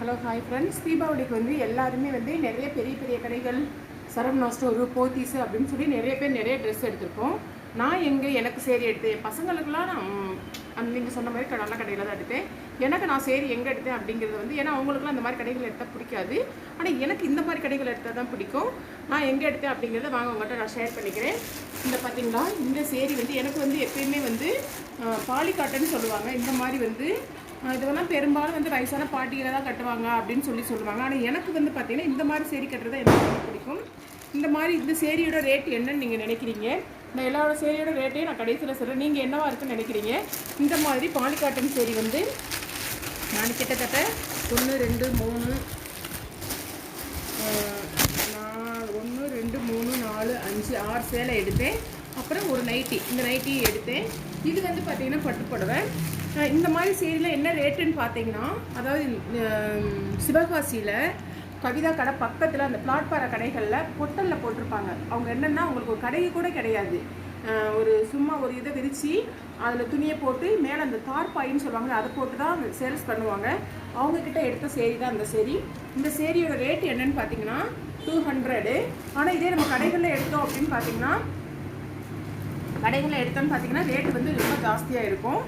Hello hi friends தீபாவளிக்கு வந்து எல்லாருமே வந்து நிறைய பெரிய பெரிய கடைகள் சரவணா ஸ்டோரு போத்தீஸ் அப்படின்னு சொல்லி நிறைய பேர் நிறைய ட்ரெஸ் எடுத்திருப்போம் நான் எங்கே எனக்கு சேரி எடுத்தேன் என் பசங்களுக்குலாம் நான் நீங்கள் சொன்ன மாதிரி நல்ல கடையில் தான் எடுத்தேன். எனக்கு நான் சேரி எங்கே எடுத்தேன் அப்படிங்கிறது வந்து ஏன்னா அவங்களுக்குலாம் இந்த மாதிரி கடைகள் எடுத்தால் பிடிக்காது. ஆனால் எனக்கு இந்த மாதிரி கடைகள் எடுத்தால் தான் பிடிக்கும். நான் எங்கே எடுத்தேன் அப்படிங்கிறத வாங்க உங்கள்கிட்ட நான் ஷேர் பண்ணிக்கிறேன். இந்த பார்த்திங்களா இந்த சேரி வந்து எனக்கு வந்து எப்பயுமே வந்து பாலிகாட்டன் சொல்லுவாங்க. இந்த மாதிரி வந்து இதெல்லாம் பெரும்பாலும் வந்து வயசான பாட்டிகளை தான் கட்டுவாங்க அப்படின்னு சொல்லி சொல்லுவாங்க. ஆனால் எனக்கு வந்து பார்த்திங்கன்னா இந்த மாதிரி சேரி கட்டுறது எனக்கு பிடிக்கும். இந்த மாதிரி இந்த சேரியோட ரேட் என்னன்னு நீங்கள் நினைக்கிறீங்க? நான் எல்லாரோட சேரியோட ரேட்டையும் நான் கடைசியில் சொல்கிறேன் நீங்கள் என்னவா இருக்குன்னு நினைக்கிறீங்க? இந்த மாதிரி பாலி காட்டன் சேரி வந்து நான் கிட்டத்தட்ட ஒன்று ரெண்டு மூணு நான் ஒன்று ரெண்டு மூணு நாலு அஞ்சு ஆறு சேலை எடுத்தேன். அப்புறம் ஒரு நைட்டி இந்த நைட்டி எடுத்தேன். இது வந்து பார்த்தீங்கன்னா பட்டு புடவை. இந்த மாதிரி சேரியில் என்ன ரேட்டுன்னு பார்த்தீங்கன்னா அதாவது சிவகாசியில் கவிதா கடை பக்கத்தில் அந்த பிளாட்பாறை கடைகளில் பொட்டலில் போட்டிருப்பாங்க. அவங்க என்னென்னா அவங்களுக்கு ஒரு கடை கூட கிடையாது. ஒரு சும்மா ஒரு இதை விரித்து அதில் துணியை போட்டு மேலே அந்த தார்பாயின்னு சொல்லுவாங்க அதை போட்டு தான் சேல்ஸ் பண்ணுவாங்க. அவங்கக்கிட்ட எடுத்த சேரி தான் அந்த சேரி. இந்த சேரியோட ரேட் என்னன்னு பார்த்தீங்கன்னா டூ ஹண்ட்ரடு. ஆனால் இதே நம்ம கடைகளில் எடுத்தோம் அப்படின்னு பார்த்தீங்கன்னா கடைகளில் எடுத்தோம்னு பார்த்தீங்கன்னா ரேட்டு வந்து ரொம்ப ஜாஸ்தியாக இருக்கும்.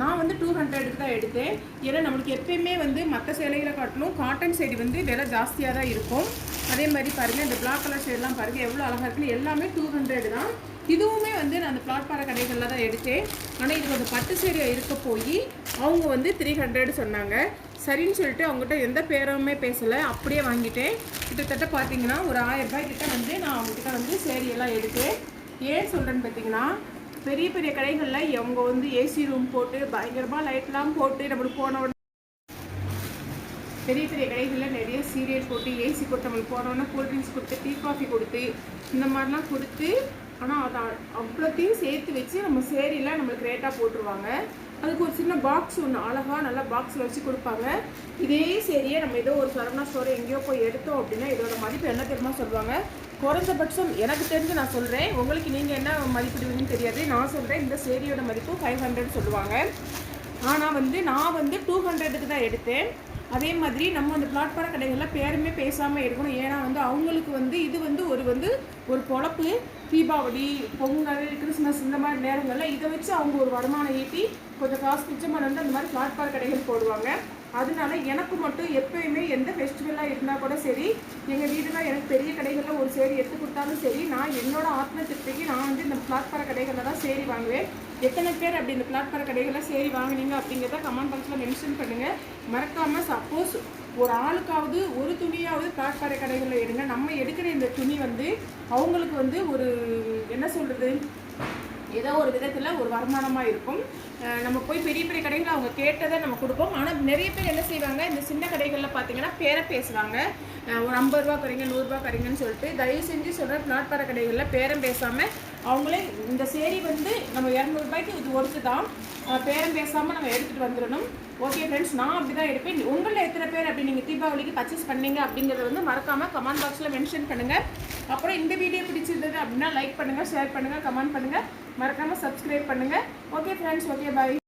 நான் வந்து டூ ஹண்ட்ரடுக்கு தான் எடுத்தேன். ஏன்னா நம்மளுக்கு எப்பயுமே வந்து மற்ற சேலைகளை காட்டிலும் காட்டன் சைடு வந்து விலை ஜாஸ்தியாக தான் இருக்கும். அதே மாதிரி பாருங்கள் இந்த பிளாக் கலர் ஷேட்லாம் பாருங்கள் எவ்வளோ அழகாக இருக்குன்னு. எல்லாமே டூ ஹண்ட்ரடு தான். இதுவுமே வந்து நான் அந்த பிளாட்பார கடைகளில் தான் எடுத்தேன். ஆனால் இது கொஞ்சம் பட்டு சேரியாக இருக்க போய் அவங்க வந்து த்ரீ ஹண்ட்ரட் சொன்னாங்க. சரின்னு சொல்லிட்டு அவங்ககிட்ட எந்த பேருமே பேசலை. அப்படியே வாங்கிட்டேன். கிட்டத்தட்ட பார்த்தீங்கன்னா ஒரு ஆயிரம் ரூபாய் கிட்ட வந்து நான் அவங்ககிட்ட வந்து சேரியெல்லாம் எடுத்தேன். ஏன் சொல்கிறேன்னு பார்த்தீங்கன்னா பெரிய பெரிய கடைகளில் அவங்க வந்து ஏசி ரூம் போட்டு பயங்கரமாக லைட்லாம் போட்டு நம்மளுக்கு போன உடனே பெரிய பெரிய கடைகளில் நிறைய சீரியல் போட்டு ஏசி போட்டு நம்மளுக்கு போனோடனே கூல்ட்ரிங்க்ஸ் கொடுத்து டீ காஃபி கொடுத்து இந்த மாதிரிலாம் கொடுத்து ஆனால் அதை அவ்வளோத்தையும் சேர்த்து வச்சு நம்ம சேரீலாம் நம்மளுக்கு ரேட்டாக போட்டுருவாங்க. அதுக்கு ஒரு சின்ன பாக்ஸ் ஒன்று அழகாக நல்லா பாக்ஸில் வச்சு கொடுப்பாங்க. இதே சேரியை நம்ம ஏதோ ஒரு சரவணா ஸ்டோர் எங்கேயோ போய் எடுத்தோம் அப்படின்னா இதோட மதிப்பு என்ன தெரியுமா சொல்லுவாங்க? குறைஞ்சபட்சம் எனக்கு தெரிஞ்சு நான் சொல்கிறேன் உங்களுக்கு நீங்கள் என்ன மதிப்பிடுவீங்கன்னு தெரியாது. நான் சொல்கிறேன் இந்த சேரியோட மதிப்பு ஃபைவ் ஹண்ட்ரட் சொல்லுவாங்க. ஆனால் வந்து நான் வந்து டூ ஹண்ட்ரடுக்கு தான் எடுத்தேன். அதே மாதிரி நம்ம அந்த பிளாட்பார கடைகளில் பேருமே பேசாமல் இருக்கணும். ஏன்னா வந்து அவங்களுக்கு வந்து இது வந்து ஒரு வந்து ஒரு பொழப்பு. தீபாவளி பொங்கல் கிறிஸ்மஸ் இந்த மாதிரி நேரங்களில் இதை வச்சு அவங்க ஒரு வருமானம் ஈட்டி கொஞ்சம் காசு மிச்சமாக வந்து அந்த மாதிரி பிளாட்பார கடைகள் போடுவாங்க. அதனால எனக்கு மட்டும் எப்பயுமே எந்த ஃபெஸ்டிவலாக இருந்தால் கூட சரி எங்கள் வீட்டில் எனக்கு பெரிய கடைகளில் ஒரு சேரி எடுத்து கொடுத்தாலும் சரி நான் என்னோட ஆத்ம திருப்திக்கு நான் வந்து இந்த பிளாட்பார கடைகளில் தான் சேரி வாங்குவேன். எத்தனை பேர் அப்படி இந்த பிளாட்பார கடைகளில் சேரி வாங்குனீங்க அப்படிங்கிறத கமெண்ட் பாக்ஸில் மென்ஷன் பண்ணுங்கள் மறக்காமல் சப்போஸ் ஒரு ஆளுக்காவது ஒரு துணியாவது பிளாட்பார கடைகளில் எடுங்க. நம்ம எடுக்கிற இந்த துணி வந்து அவங்களுக்கு வந்து ஒரு என்ன சொல்கிறது ஏதோ ஒரு விதத்தில் ஒரு வருமானமாக இருக்கும். நம்ம போய் பெரிய பெரிய கடைகளில் அவங்க கேட்டதை நம்ம கொடுப்போம். ஆனால் நிறைய பேர் என்ன செய்வாங்க இந்த சின்ன கடைகளில் பார்த்தீங்கன்னா பேரை பேசுவாங்க. ஒரு ஐம்பது ரூபா குறைங்க நூறுரூவா குறைங்கன்னு சொல்லிட்டு தயவு செஞ்சு சொல்கிற பிளாட்பார கடைகளில் பேரம் பேசாமல் அவங்களே இந்த சேரி வந்து நம்ம இரநூறுபாய்க்கு இது ஒருத்து தான். பேரம் பேசாமல் நம்ம எடுத்துகிட்டு வந்துடணும். ஓகே ஃப்ரெண்ட்ஸ் நான் அப்படி தான் எடுப்பேன். உங்களில் எத்தனை பேர் அப்படி நீங்கள் தீபாவளிக்கு பர்ச்சேஸ் பண்ணீங்க அப்படிங்கிறத வந்து மறக்காமல் கமெண்ட் பாக்ஸில் மென்ஷன் பண்ணுங்கள் அப்புறம் இந்த வீடியோ பிடிச்சிருந்தது அப்படின்னா லைக் பண்ணுங்கள் ஷேர் பண்ணுங்கள் கமெண்ட் பண்ணுங்கள் மறக்காமல் சப்ஸ்கிரைப் பண்ணுங்கள் ஓகே ஃப்ரெண்ட்ஸ் ஓகே பாய்